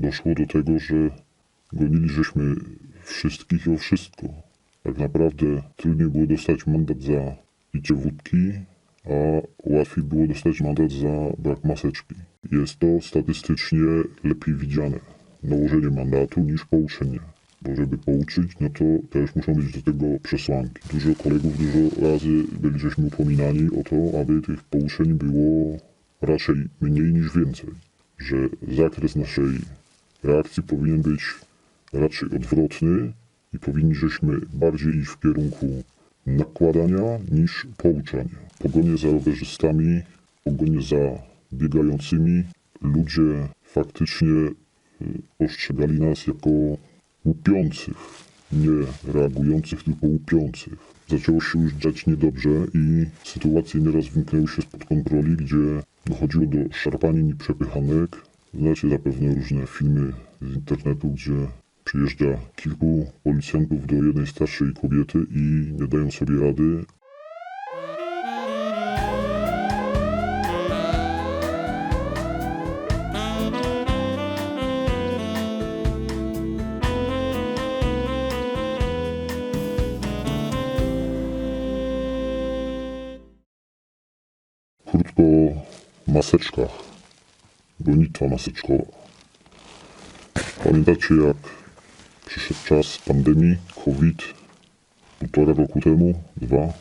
doszło do tego, że gonili żeśmy wszystkich o wszystko. Tak naprawdę trudniej było dostać mandat za picie wódki, a łatwiej było dostać mandat za brak maseczki. Jest to statystycznie lepiej widziane, nałożenie mandatu niż pouczenie. Bo żeby pouczyć, no to też muszą być do tego przesłanki. Dużo kolegów dużo razy byli żeśmy upominani o to, aby tych pouczeń było raczej mniej niż więcej. Że zakres naszej reakcji powinien być raczej odwrotny i powinni żeśmy bardziej iść w kierunku nakładania niż pouczania. Pogonie za rowerzystami, pogonie za biegającymi, ludzie faktycznie y, postrzegali nas jako łupiących, nie reagujących, tylko łupiących. Zaczęło się już dziać niedobrze i sytuacje nieraz wymknęły się spod kontroli, gdzie dochodziło do szarpanin i przepychanek. Znacie zapewne różne filmy z internetu, gdzie przyjeżdża kilku policjantów do jednej starszej kobiety i nie dają sobie rady, Krótko maseczkach. Gonitwa maseczkowa. Pamiętacie jak przyszedł czas pandemii, COVID, półtora roku temu, dwa.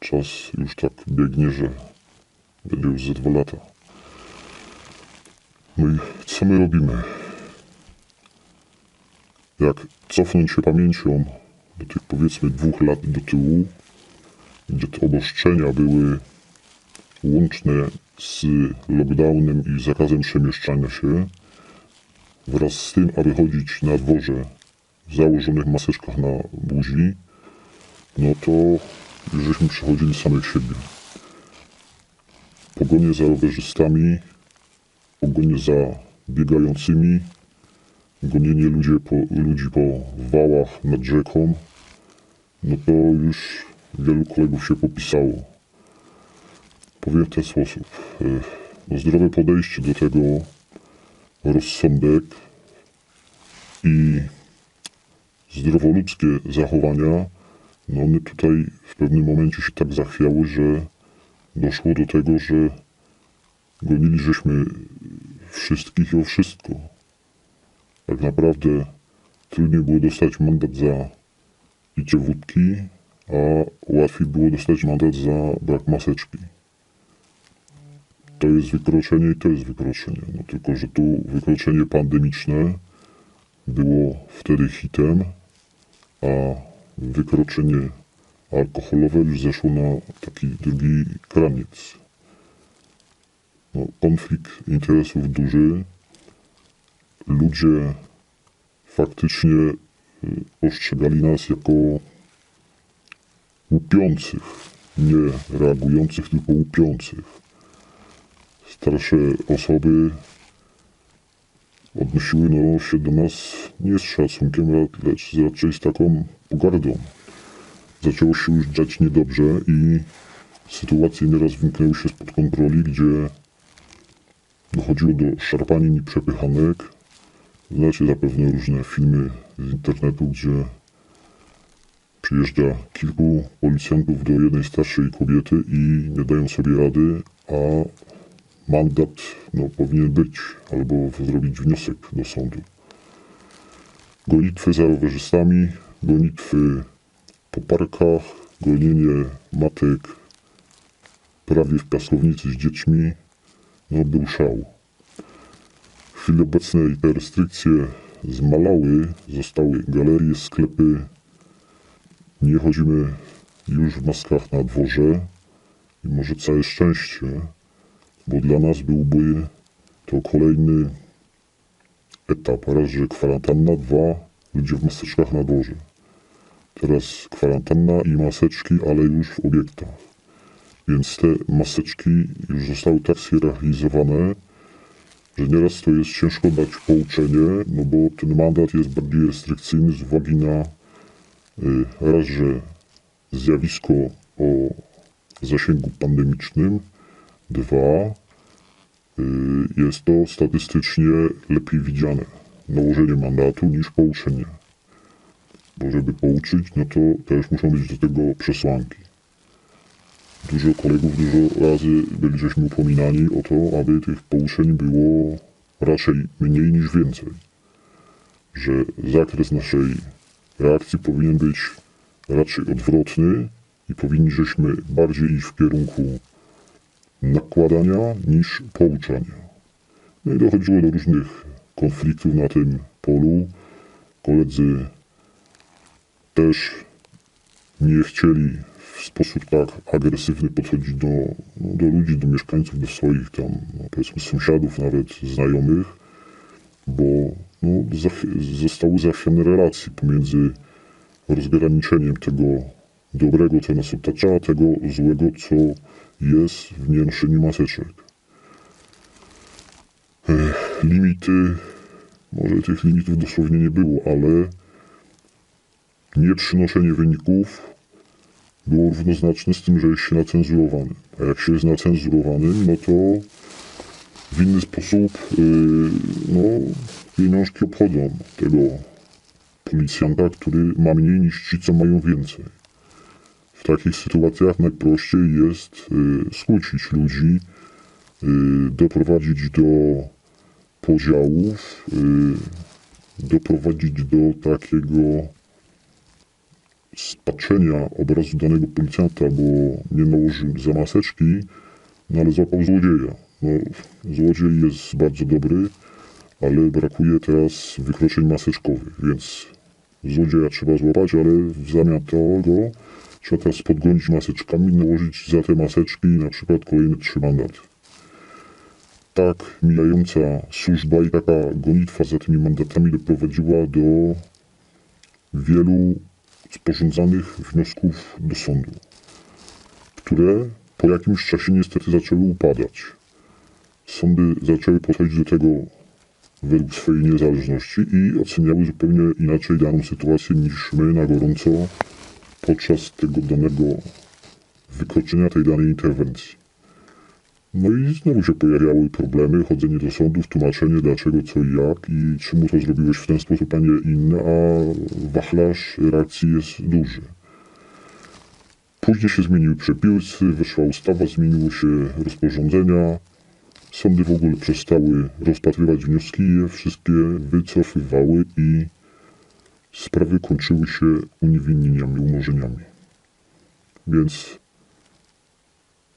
Czas już tak biegnie, że będzie już ze dwa lata. No i co my robimy? Jak cofnąć się pamięcią do tych powiedzmy dwóch lat do tyłu, gdzie te obostrzenia były łączne z lockdownem i zakazem przemieszczania się, wraz z tym, aby chodzić na dworze w założonych maseczkach na buzi, no to żeśmy przechodzili samych siebie. Pogonie za rowerzystami, pogonie za biegającymi, gonienie ludzie po, ludzi po wałach nad rzeką, no to już wielu kolegów się popisało powiem w ten sposób. E, No, zdrowe podejście do tego, rozsądek i zdrowoludzkie zachowania, no one tutaj w pewnym momencie się tak zachwiały, że doszło do tego, że gonili żeśmy wszystkich o wszystko. Tak naprawdę trudniej było dostać mandat za picie wódki, a łatwiej było dostać mandat za brak maseczki to jest wykroczenie i to jest wykroczenie. No tylko, że tu wykroczenie pandemiczne było wtedy hitem, a wykroczenie alkoholowe już zeszło na taki drugi kraniec. No, konflikt interesów duży. Ludzie faktycznie y, postrzegali nas jako łupiących, nie reagujących, tylko łupiących starsze osoby odnosiły no, się do nas nie z szacunkiem, lecz raczej z taką pogardą. Zaczęło się już dziać niedobrze i sytuacje nieraz wymknęły się spod kontroli, gdzie dochodziło do szarpanin i przepychanek. Znacie zapewne różne filmy z internetu, gdzie przyjeżdża kilku policjantów do jednej starszej kobiety i nie dają sobie rady, a mandat no, powinien być, albo zrobić wniosek do sądu. Gonitwy za rowerzystami, gonitwy po parkach, gonienie matek prawie w piaskownicy z dziećmi, no był szał. W chwili obecnej te restrykcje zmalały, zostały galerie, sklepy, nie chodzimy już w maskach na dworze i może całe szczęście, bo dla nas byłby to kolejny etap. Raz, że kwarantanna, dwa, ludzie w maseczkach na dworze. Teraz kwarantanna i maseczki, ale już w obiektach. Więc te maseczki już zostały tak zhierarchizowane, że nieraz to jest ciężko dać pouczenie, no bo ten mandat jest bardziej restrykcyjny z uwagi na y, raz, że zjawisko o zasięgu pandemicznym, dwa, y, jest to statystycznie lepiej widziane nałożenie mandatu niż pouczenie. Bo żeby pouczyć, no to też muszą być do tego przesłanki. Dużo kolegów dużo razy byli żeśmy upominani o to, aby tych pouczeń było raczej mniej niż więcej. Że zakres naszej reakcji powinien być raczej odwrotny i powinni żeśmy bardziej iść w kierunku nakładania niż pouczania. No i dochodziło do różnych konfliktów na tym polu. Koledzy też nie chcieli w sposób tak agresywny podchodzić do, no, do ludzi, do mieszkańców, do swoich tam, no, powiedzmy, sąsiadów, nawet znajomych, bo no, zostały zachwiane relacje pomiędzy rozgraniczeniem tego dobrego, co nas otacza, a tego złego, co jest w nienoszeniu maseczek. Ech, limity, może tych limitów dosłownie nie było, ale nieprzynoszenie wyników było równoznaczne z tym, że jest się nacenzurowanym. A jak się jest nacenzurowanym, no to w inny sposób yy, no, pieniążki obchodzą tego policjanta, który ma mniej niż ci, co mają więcej. Takich sytuacjach najprościej jest y, skłócić ludzi, y, doprowadzić do podziałów, y, doprowadzić do takiego spaczenia obrazu danego policjanta, bo nie nałożył za maseczki, no ale złapał złodzieja. No, złodziej jest bardzo dobry, ale brakuje teraz wykroczeń maseczkowych, więc złodzieja trzeba złapać, ale w zamian tego trzeba teraz podgonić maseczkami, nałożyć za te maseczki na przykład kolejne trzy mandaty. Tak mijająca służba i taka gonitwa za tymi mandatami doprowadziła do wielu sporządzanych wniosków do sądu, które po jakimś czasie niestety zaczęły upadać. Sądy zaczęły podchodzić do tego według swojej niezależności i oceniały zupełnie inaczej daną sytuację niż my na gorąco podczas tego danego wykroczenia, tej danej interwencji. No i znowu się pojawiały problemy, chodzenie do sądów, tłumaczenie dlaczego, co i jak i czemu to zrobiłeś w ten sposób, a nie inny, a wachlarz reakcji jest duży. Później się zmieniły przepisy, weszła ustawa, zmieniły się rozporządzenia, sądy w ogóle przestały rozpatrywać wnioski je wszystkie wycofywały i sprawy kończyły się uniewinnieniami, umorzeniami. Więc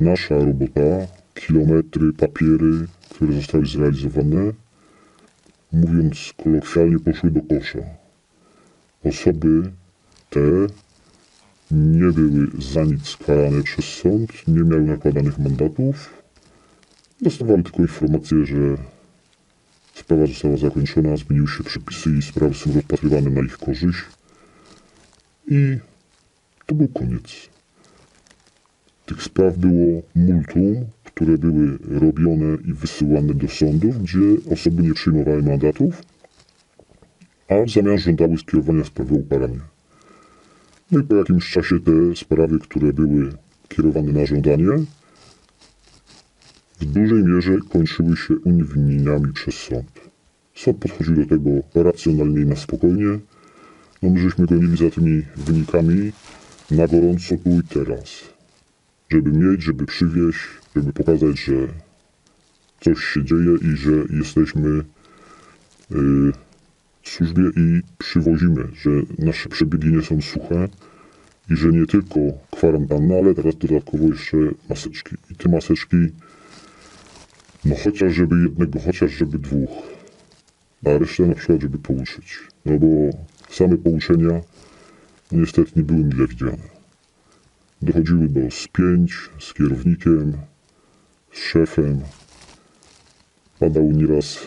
nasza robota, kilometry, papiery, które zostały zrealizowane, mówiąc kolokwialnie, poszły do kosza. Osoby te nie były za nic skarane przez sąd, nie miały nakładanych mandatów. Dostawały tylko informację, że sprawa została zakończona, zmieniły się przepisy i sprawy są rozpatrywane na ich korzyść. I to był koniec. Tych spraw było multum, które były robione i wysyłane do sądów, gdzie osoby nie przyjmowały mandatów, a w zamian żądały skierowania sprawy o ukaranie. No i po jakimś czasie te sprawy, które były kierowane na żądanie, w dużej mierze kończyły się uniewinnieniami przez sąd. Sąd podchodził do tego racjonalnie i na spokojnie. No my żeśmy gonili za tymi wynikami na gorąco tu i teraz. Żeby mieć, żeby przywieźć, żeby pokazać, że coś się dzieje i że jesteśmy yy, w służbie i przywozimy, że nasze przebiegi nie są suche i że nie tylko kwarantanna, ale teraz dodatkowo jeszcze maseczki. I te maseczki, no chociaż żeby jednego, chociaż żeby dwóch, a resztę na przykład żeby pouczyć. No bo same pouczenia niestety nie były mile widziane. Dochodziły do spięć z kierownikiem, z szefem. Padały nieraz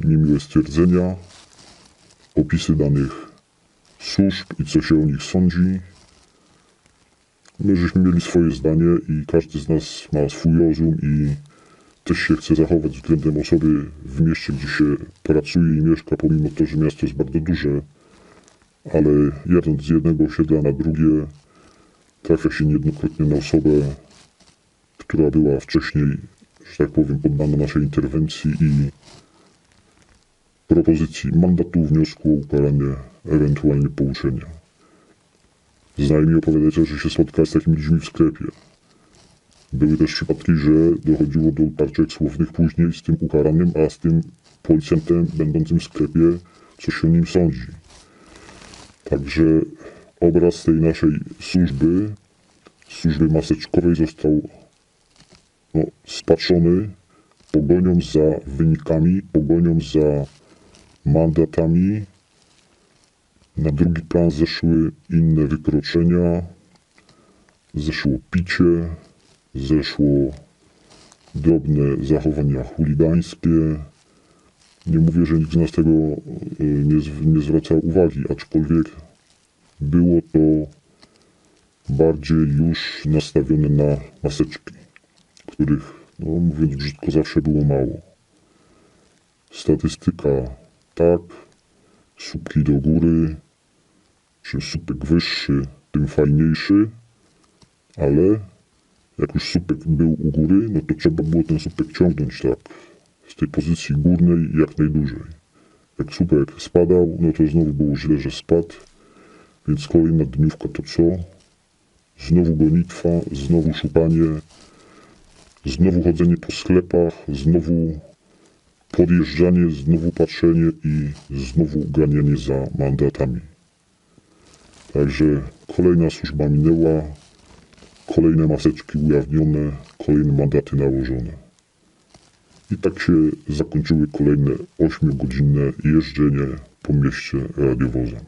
niemiłe stwierdzenia, opisy danych służb i co się o nich sądzi. My żeśmy mieli swoje zdanie i każdy z nas ma swój rozum i też się chce zachować względem osoby w mieście, gdzie się pracuje i mieszka, pomimo to, że miasto jest bardzo duże, ale jadąc z jednego osiedla na drugie, trafia się niejednokrotnie na osobę, która była wcześniej że tak powiem, poddano naszej interwencji i propozycji mandatu, wniosku o ukaranie, ewentualnie pouczenia. Znajomi opowiadacie, że się spotkali z takimi ludźmi w sklepie. Były też przypadki, że dochodziło do utarczek słownych później z tym ukaranym, a z tym policjantem będącym w sklepie, co się nim sądzi. Także obraz tej naszej służby, służby maseczkowej został no, pogonią za wynikami, pogonią za mandatami. Na drugi plan zeszły inne wykroczenia, zeszło picie, zeszło drobne zachowania chuligańskie. Nie mówię, że nikt z nas tego y, nie, nie zwracał uwagi, aczkolwiek było to bardziej już nastawione na maseczki, których, no mówiąc brzydko, zawsze było mało. Statystyka tak, słupki do góry, czym słupek wyższy, tym fajniejszy, ale jak już słupek był u góry, no to trzeba było ten słupek ciągnąć tak, z tej pozycji górnej jak najdłużej. Jak słupek spadał, no to znowu było źle, że spadł, więc kolejna dniówka to co? Znowu gonitwa, znowu szukanie, znowu chodzenie po sklepach, znowu podjeżdżanie, znowu patrzenie i znowu ganianie za mandatami. Także kolejna służba minęła, kolejne maseczki ujawnione, kolejne mandaty nałożone. I tak się zakończyły kolejne 8-godzinne jeżdżenie po mieście radiowozem.